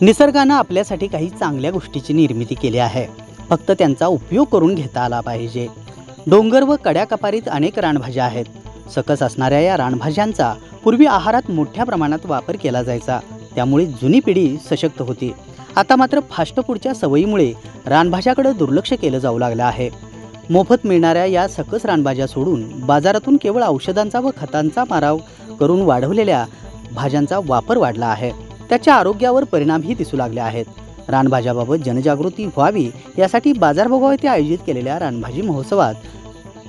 निसर्गानं आपल्यासाठी काही चांगल्या गोष्टीची निर्मिती केली आहे. फक्त त्यांचा उपयोग करून घेता आला पाहिजे. डोंगर व कड्या कपारीत अनेक रानभाज्या आहेत. सकस असणाऱ्या या रानभाज्यांचा पूर्वी आहारात मोठ्या प्रमाणात वापर केला जायचा. त्यामुळे जुनी पिढी सशक्त होती. आता मात्र फास्ट फूडच्या सवयीमुळे रानभाज्याकडे दुर्लक्ष केलं जाऊ लागलं आहे. मोफत मिळणाऱ्या या सकस रानभाज्या सोडून बाजारातून केवळ औषधांचा व खतांचा माराव करून वाढवलेल्या भाज्यांचा वापर वाढला आहे. त्याच्या आरोग्यावर परिणामही दिसू लागले आहेत. रानभाज्याबाबत जनजागृती व्हावी यासाठी बाजारभोगाव येथे आयोजित केलेल्या रानभाजी महोत्सवात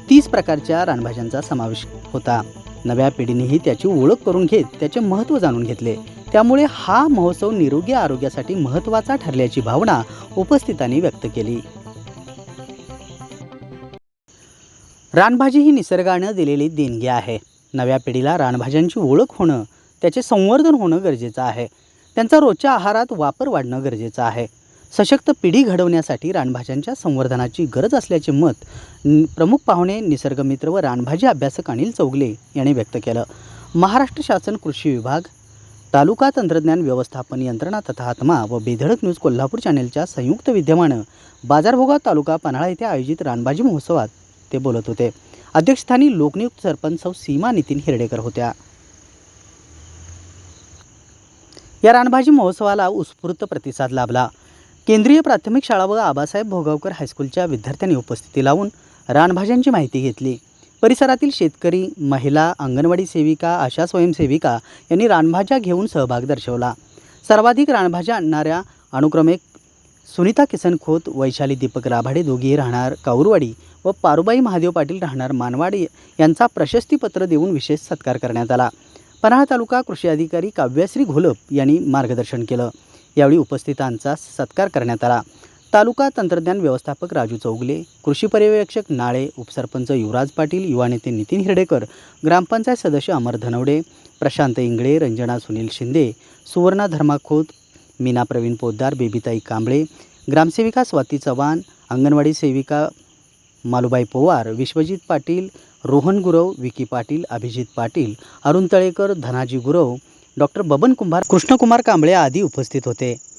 तीस प्रकारच्या रानभाज्यांचा समावेश होता. नव्या पिढीनेही त्याची ओळख करून घेत त्याचे महत्त्व जाणून घेतले. त्यामुळे हा महोत्सव निरोगी आरोग्यासाठी महत्त्वाचा ठरल्याची भावना उपस्थितांनी व्यक्त केली. रानभाजी ही निसर्गानं दिलेली देणगी आहे. नव्या पिढीला रानभाज्यांची ओळख होणं त्याचे संवर्धन होणं गरजेचं आहे. त्यांचा रोजच्या आहारात वापर वाढणं गरजेचं आहे. सशक्त पिढी घडवण्यासाठी रानभाज्यांच्या संवर्धनाची गरज असल्याचे मत प्रमुख पाहुणे निसर्गमित्र व रानभाजी अभ्यासक अनिल चौगले यांनी व्यक्त केलं. महाराष्ट्र शासन कृषी विभाग तालुका तंत्रज्ञान व्यवस्थापन यंत्रणा तथा आत्मा व बेधडक न्यूज कोल्हापूर चॅनेलच्या संयुक्त विद्यमानं बाजारभोगाव तालुका पन्हाळा येथे आयोजित रानभाजी महोत्सवात ते बोलत होते. अध्यक्षस्थानी लोकनियुक्त सरपंच सीमा नितीन हिरडेकर होत्या. या रानभाजी महोत्सवाला उत्स्फूर्त प्रतिसाद लाभला. केंद्रीय प्राथमिक शाळा व आबासाहेब भोगावकर हायस्कूलच्या विद्यार्थ्यांनी उपस्थिती लावून रानभाज्यांची माहिती घेतली. परिसरातील शेतकरी महिला अंगणवाडी सेविका आशा स्वयंसेविका यांनी रानभाज्या घेऊन सहभाग दर्शवला. सर्वाधिक रानभाज्या आणणाऱ्या अनुक्रमे सुनीता किसन खोत वैशाली दीपक राभाडे दोघीही राहणार काऊरवाडी व पारुबाई महादेव पाटील राहणार मानवाडी यांचा प्रशस्तीपत्र देऊन विशेष सत्कार करण्यात आला. पन्हाळा तालुका कृषी अधिकारी काव्यश्री घोलप यांनी मार्गदर्शन केलं. यावेळी उपस्थितांचा सत्कार करण्यात आला. तालुका तंत्रज्ञान व्यवस्थापक राजू चौगले कृषी पर्यवेक्षक नाळे उपसरपंच युवराज पाटील युवा नेते नितीन हिरडेकर ग्रामपंचायत सदस्य अमर धनवडे प्रशांत इंगळे रंजना सुनील शिंदे सुवर्णा धर्माखोत मीना प्रवीण पोद्दार बेबीताई कांबळे ग्रामसेविका स्वाती चव्हाण अंगणवाडी सेविका मालुबाई पोवार विश्वजित पाटील रोहन गुरव विकी पाटील अभिजित पाटील अरुण तळेकर धनाजी गुरव डॉक्टर बबन कुंभार कृष्णकुमार कांबळे आदी उपस्थित होते.